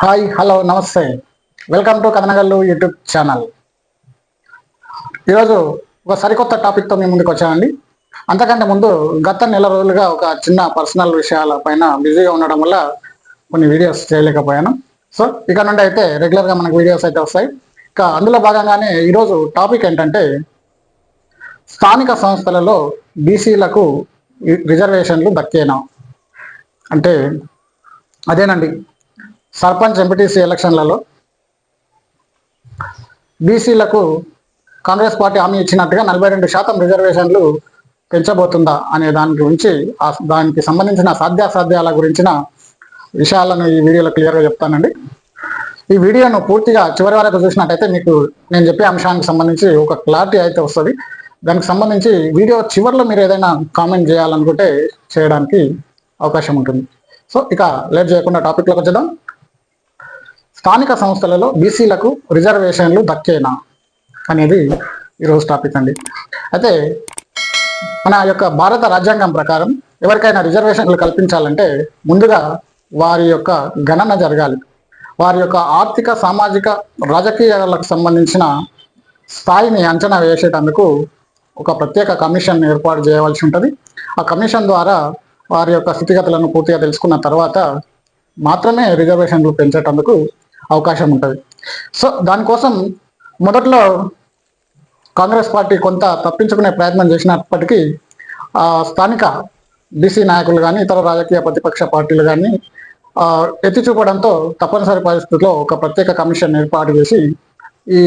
Hi hello నమస్తే. Welcome to Kathanagallu YouTube channel. ఈరోజు ఒక సరికొత్త టాపిక్తో మీ ముందుకు వచ్చానండి. అంతకంటే ముందు గత నెల రోజులుగా ఒక చిన్న పర్సనల్ విషయాల పైన బిజీగా ఉండడం వల్ల కొన్ని వీడియోస్ చేయలేకపోయాను. సో ఇక నుండి అయితే రెగ్యులర్గా మనకు వీడియోస్ అయితే వస్తాయి. ఇక అందులో భాగంగానే ఈరోజు టాపిక్ ఏంటంటే స్థానిక సంస్థలలో బీసీలకు రిజర్వేషన్లు దక్కేనా? అంటే అదేనండి. సర్పంచ్ ఎంపీటీసీ ఎలక్షన్లలో బీసీలకు కాంగ్రెస్ పార్టీ హామీ ఇచ్చినట్టుగా నలభై రెండు శాతం రిజర్వేషన్లు పెంచబోతుందా అనే దాని గురించి ఆ దానికి సంబంధించిన సాధ్యాసాధ్యాల గురించిన విషయాలను ఈ వీడియోలో క్లియర్గా చెప్తానండి. ఈ వీడియోను పూర్తిగా చివరి వరకు చూసినట్టయితే మీకు నేను చెప్పే అంశానికి సంబంధించి ఒక క్లారిటీ అయితే వస్తుంది. దానికి సంబంధించి వీడియో చివరిలో మీరు ఏదైనా కామెంట్ చేయాలనుకుంటే చేయడానికి అవకాశం ఉంటుంది. సో ఇక లేట్ చేయకుండా టాపిక్లోకి వచ్చేద్దాం. స్థానిక సంస్థలలో బీసీలకు రిజర్వేషన్లు దక్కేనా అనేది ఈరోజు టాపిక్ అండి. అయితే మన యొక్క భారత రాజ్యాంగం ప్రకారం ఎవరికైనా రిజర్వేషన్లు కల్పించాలంటే ముందుగా వారి యొక్క గణన జరగాలి. వారి యొక్క ఆర్థిక సామాజిక రాజకీయాలకు సంబంధించిన స్థాయిని అంచనా వేసేటందుకు ఒక ప్రత్యేక కమిషన్ ఏర్పాటు చేయవలసి ఉంటుంది. ఆ కమిషన్ ద్వారా వారి యొక్క స్థితిగతులను పూర్తిగా తెలుసుకున్న తర్వాత మాత్రమే రిజర్వేషన్లు పెంచేటందుకు అవకాశం ఉంటుంది. సో దానికోసం మొదట్లో కాంగ్రెస్ పార్టీ కొంత తప్పించుకునే ప్రయత్నం చేసినప్పటికీ స్థానిక బీసీ నాయకులు కానీ ఇతర రాజకీయ ప్రతిపక్ష పార్టీలు కానీ ఎత్తి చూపడంతో తప్పనిసరి పరిస్థితుల్లో ఒక ప్రత్యేక కమిషన్ ఏర్పాటు చేసి ఈ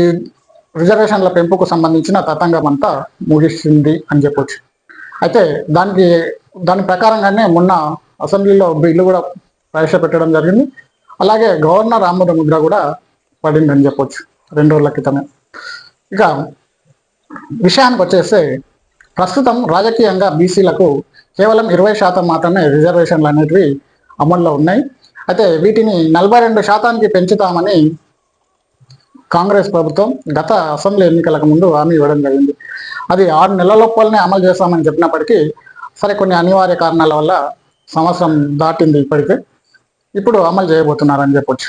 రిజర్వేషన్ల పెంపుకు సంబంధించిన తతంగం అంతా ముగిసింది అని చెప్పొచ్చు. అయితే దానికి దాని ప్రకారంగానే మొన్న అసెంబ్లీలో బిల్లు కూడా ప్రవేశపెట్టడం జరిగింది. అలాగే గవర్నర్ ఆమోద ముద్ర కూడా పడిందని చెప్పొచ్చు రెండు రోజుల క్రితమే. ఇక విషయానికి వచ్చేస్తే ప్రస్తుతం రాజకీయంగా బీసీలకు కేవలం ఇరవై శాతం మాత్రమే రిజర్వేషన్లు అనేటివి అమల్లో ఉన్నాయి. అయితే వీటిని నలభై రెండు శాతానికి పెంచుతామని కాంగ్రెస్ ప్రభుత్వం గత అసెంబ్లీ ఎన్నికలకు ముందు హామీ ఇవ్వడం జరిగింది. అది ఆరు నెలల లోపలనే అమలు చేస్తామని చెప్పినప్పటికీ సరే కొన్ని అనివార్య కారణాల వల్ల సంవత్సరం దాటింది ఇప్పటికే. ఇప్పుడు అమలు చేయబోతున్నారని చెప్పొచ్చు.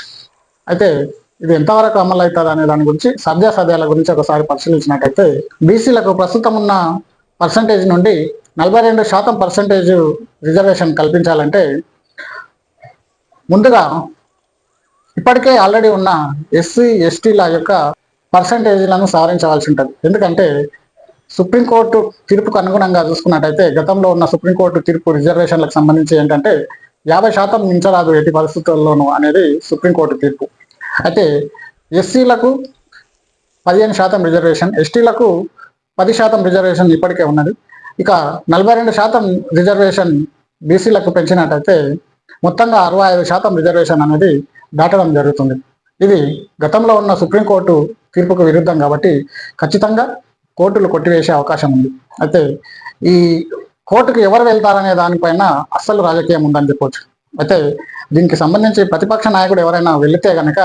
అయితే ఇది ఎంతవరకు అమలు అవుతుంది అనే దాని గురించి సాధ్యాసాధ్యాల గురించి ఒకసారి పరిశీలించినట్టయితే బీసీలకు ప్రస్తుతం ఉన్న పర్సంటేజ్ నుండి నలభై రెండు శాతం పర్సంటేజ్ రిజర్వేషన్ కల్పించాలంటే ముందుగా ఇప్పటికే ఆల్రెడీ ఉన్న ఎస్సీ ఎస్టీల యొక్క పర్సంటేజీలను సవరించవలసి ఉంటుంది. ఎందుకంటే సుప్రీంకోర్టు తీర్పుకు అనుగుణంగా చూసుకున్నట్టయితే గతంలో ఉన్న సుప్రీంకోర్టు తీర్పు రిజర్వేషన్లకు సంబంధించి ఏంటంటే యాభై శాతం మించరాదు ఎట్టి పరిస్థితుల్లోనూ అనేది సుప్రీంకోర్టు తీర్పు. అయితే ఎస్సీలకు పదిహేను శాతం రిజర్వేషన్ ఎస్టీలకు పది శాతం రిజర్వేషన్ ఇప్పటికే ఉన్నది. ఇక నలభై రెండు శాతం రిజర్వేషన్ బీసీలకు పెంచినట్టయితే మొత్తంగా అరవై ఐదు శాతం రిజర్వేషన్ అనేది దాటడం జరుగుతుంది. ఇది గతంలో ఉన్న సుప్రీంకోర్టు తీర్పుకు విరుద్ధం కాబట్టి ఖచ్చితంగా కోర్టులు కొట్టివేసే అవకాశం ఉంది. అయితే ఈ కోర్టుకు ఎవరు వెళ్తారనే దానిపైన అస్సలు రాజకీయం ఉందని చెప్పొచ్చు. అయితే దీనికి సంబంధించి ప్రతిపక్ష నాయకుడు ఎవరైనా వెళితే గనక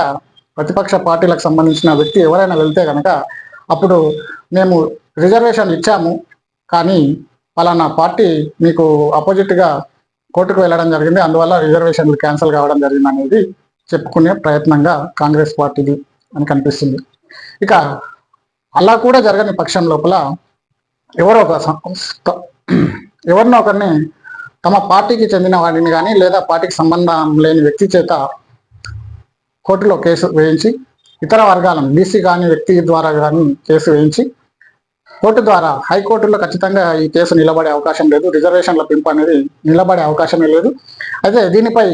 ప్రతిపక్ష పార్టీలకు సంబంధించిన వ్యక్తి ఎవరైనా వెళ్తే గనక అప్పుడు మేము రిజర్వేషన్ ఇచ్చాము. కానీ పలానా పార్టీ మీకు అపోజిట్గా కోర్టుకు వెళ్ళడం జరిగింది. అందువల్ల రిజర్వేషన్లు క్యాన్సిల్ కావడం జరిగింది అనేది చెప్పుకునే ప్రయత్నంగా కాంగ్రెస్ పార్టీది అని కనిపిస్తుంది. ఇక అలా కూడా జరగని పక్షం లోపల ఎవరో ఒక ఎవరినో ఒకరిని తమ పార్టీకి చెందిన వాడిని కానీ లేదా పార్టీకి సంబంధం లేని వ్యక్తి చేత కోర్టులో కేసు వేయించి ఇతర వర్గాలను బీసీ కానీ వ్యక్తి ద్వారా కానీ కేసు వేయించి కోర్టు ద్వారా హైకోర్టులో ఖచ్చితంగా ఈ కేసు నిలబడే అవకాశం లేదు. రిజర్వేషన్ల పెంపు అనేది నిలబడే అవకాశమే లేదు. అయితే దీనిపై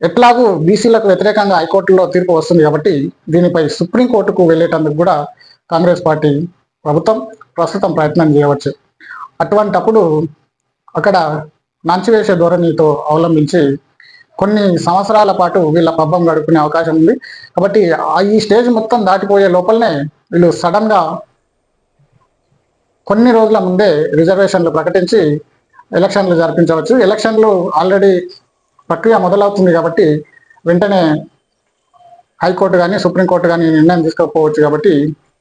ఎట్లాగూ బీసీలకు వ్యతిరేకంగా హైకోర్టులో తీర్పు వస్తుంది కాబట్టి దీనిపై సుప్రీంకోర్టుకు వెళ్ళేటందుకు కూడా కాంగ్రెస్ పార్టీ ప్రభుత్వం ప్రస్తుతం ప్రయత్నం చేయవచ్చు. అటువంటప్పుడు అక్కడ నంచివేష ధోరణితో అవలంబించి కొన్ని సంవత్సరాల పాటు వీళ్ళ పబ్బం గడుపుకునే అవకాశం ఉంది. కాబట్టి ఈ స్టేజ్ మొత్తం దాటిపోయే లోపలనే వీళ్ళు సడన్గా కొన్ని రోజుల ముందే రిజర్వేషన్లు ప్రకటించి ఎలక్షన్లు జరిపించవచ్చు. ఎలక్షన్లు ఆల్రెడీ ప్రక్రియ మొదలవుతుంది కాబట్టి వెంటనే హైకోర్టు కానీ సుప్రీంకోర్టు కానీ నిర్ణయం తీసుకోకపోవచ్చు కాబట్టి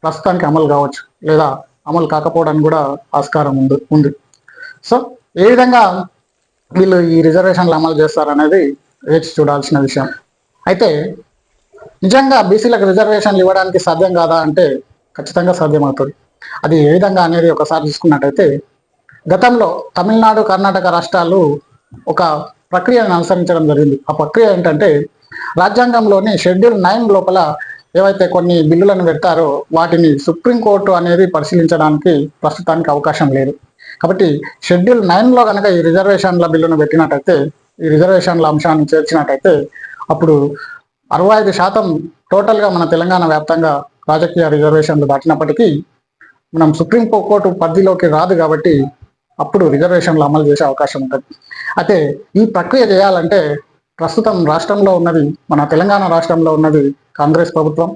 ప్రస్తుతానికి అమలు కావచ్చు లేదా అమలు కాకపోవడానికి కూడా ఆస్కారం ఉంది ఉంది. సో ఏ విధంగా వీళ్ళు ఈ రిజర్వేషన్లు అమలు చేస్తారనేది వేచి చూడాల్సిన విషయం. అయితే నిజంగా బీసీలకు రిజర్వేషన్లు ఇవ్వడానికి సాధ్యం కాదా అంటే ఖచ్చితంగా సాధ్యమవుతుంది. అది ఏ విధంగా అనేది ఒకసారి చూసుకున్నట్టయితే గతంలో తమిళనాడు కర్ణాటక రాష్ట్రాలు ఒక ప్రక్రియను అనుసరించడం జరిగింది. ఆ ప్రక్రియ ఏంటంటే రాజ్యాంగంలోని షెడ్యూల్ నైన్ లోపల ఏవైతే కొన్ని బిల్లులను పెడతారో వాటిని సుప్రీంకోర్టు అనేది పరిశీలించడానికి ప్రస్తుతానికి అవకాశం లేదు. కాబట్టి షెడ్యూల్ నైన్లో కనుక ఈ రిజర్వేషన్ల బిల్లును పెట్టినట్టయితే ఈ రిజర్వేషన్ల అంశాన్ని చేర్చినట్టయితే అప్పుడు అరవై ఐదు శాతం టోటల్గా మన తెలంగాణ వ్యాప్తంగా రాజకీయ రిజర్వేషన్లు దాటినప్పటికీ మనం సుప్రీం కోర్టు పరిధిలోకి రాదు కాబట్టి అప్పుడు రిజర్వేషన్లు అమలు చేసే అవకాశం ఉంటుంది. అయితే ఈ ప్రక్రియ చేయాలంటే ప్రస్తుతం రాష్ట్రంలో ఉన్నది మన తెలంగాణ రాష్ట్రంలో ఉన్నది కాంగ్రెస్ ప్రభుత్వం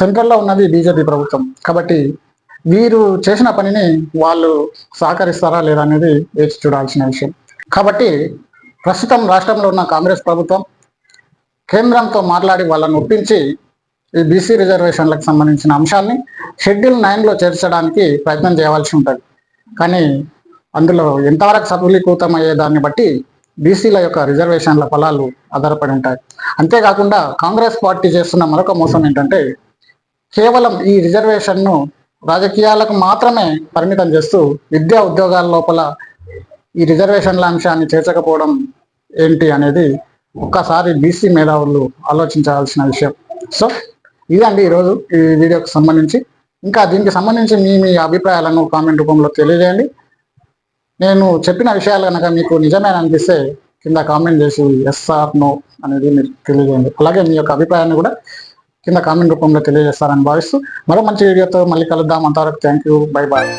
సెంట్రల్లో ఉన్నది బీజేపీ ప్రభుత్వం. కాబట్టి వీరు చేసిన పనిని వాళ్ళు సహకరిస్తారా లేదా అనేది వేచి చూడాల్సిన విషయం. కాబట్టి ప్రస్తుతం రాష్ట్రంలో ఉన్న కాంగ్రెస్ ప్రభుత్వం కేంద్రంతో మాట్లాడి వాళ్ళని ఒప్పించి ఈ బీసీ రిజర్వేషన్లకు సంబంధించిన అంశాల్ని షెడ్యూల్ నైన్లో చేర్చడానికి ప్రయత్నం చేయవలసి ఉంటుంది. కానీ అందులో ఎంతవరకు సఫలీకృతం అయ్యే దాన్ని బట్టి బీసీల యొక్క రిజర్వేషన్ల ఫలాలు ఆధారపడి ఉంటాయి. అంతేకాకుండా కాంగ్రెస్ పార్టీ చేస్తున్న మరొక మోసం ఏంటంటే కేవలం ఈ రిజర్వేషన్ను రాజకీయాలకు మాత్రమే పరిమితం చేస్తూ విద్యా ఉద్యోగాల లోపల ఈ రిజర్వేషన్ల అంశాన్ని చేర్చకపోవడం ఏంటి అనేది ఒక్కసారి బీసీ మేధావులు ఆలోచించాల్సిన విషయం. సో ఇదండి ఈరోజు ఈ వీడియోకి సంబంధించి. ఇంకా దీనికి సంబంధించి మీ మీ అభిప్రాయాలను కామెంట్ రూపంలో తెలియజేయండి. నేను చెప్పిన విషయాలు కనుక మీకు నిజమే అనిపిస్తే కింద కామెంట్ చేసి ఎస్ఆర్ నో అనేది మీరు తెలియజేయండి. అలాగే మీ యొక్క అభిప్రాయాన్ని కూడా కింద కామెంట్ రూపంలో తెలియజేస్తారని భావిస్తూ మరో మంచి వీడియోతో మళ్ళీ కలుద్దాం. అంతవరకు థ్యాంక్ యూ బై బాయ్